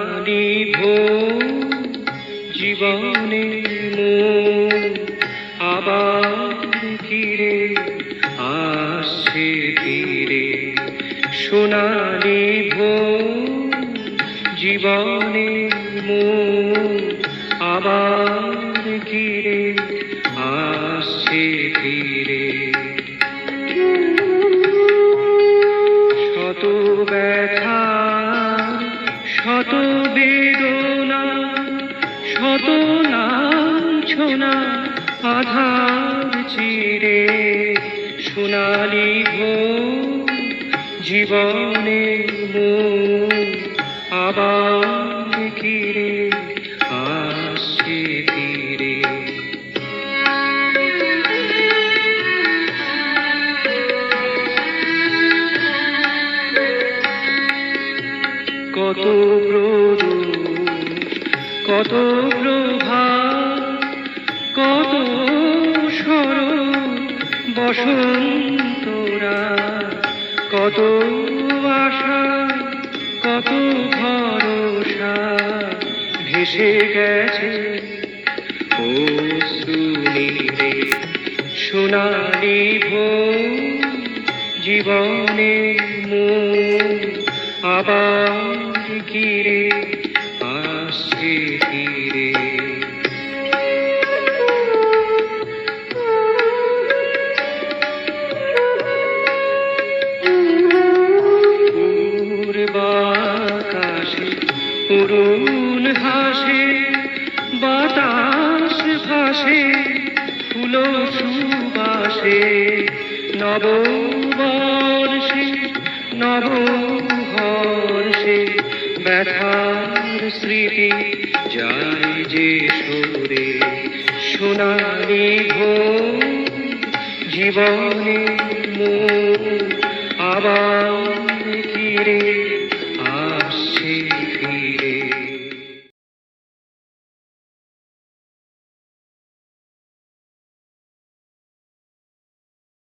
আনিব জীবনে আবার ফিরে আসছে ফিরে সোনালি ভো জীবনে আবার শত বেদনা শত লাঞ্ছনা আধার চিরে সোনালি ভোর জীবনে মন আবার ঘিরে আসে ধীরে কত প্রদোষ কত প্রভা কত সর বসন্তরা, কত আশা, কত ভরসা ভেসে গেছে ও সুনীলে সোনালি ভোর, জীবনে মন আবার ঘিরে আসছে ধীরে পূর্বাকাশে অরুণ হাসে বাতাস ভাসে ফুল সুবাসে। নববর্ষে নবহর্ষে ব্যথার স্মৃতি যায় যে সুরে সোনালি ভো জীবনে আবার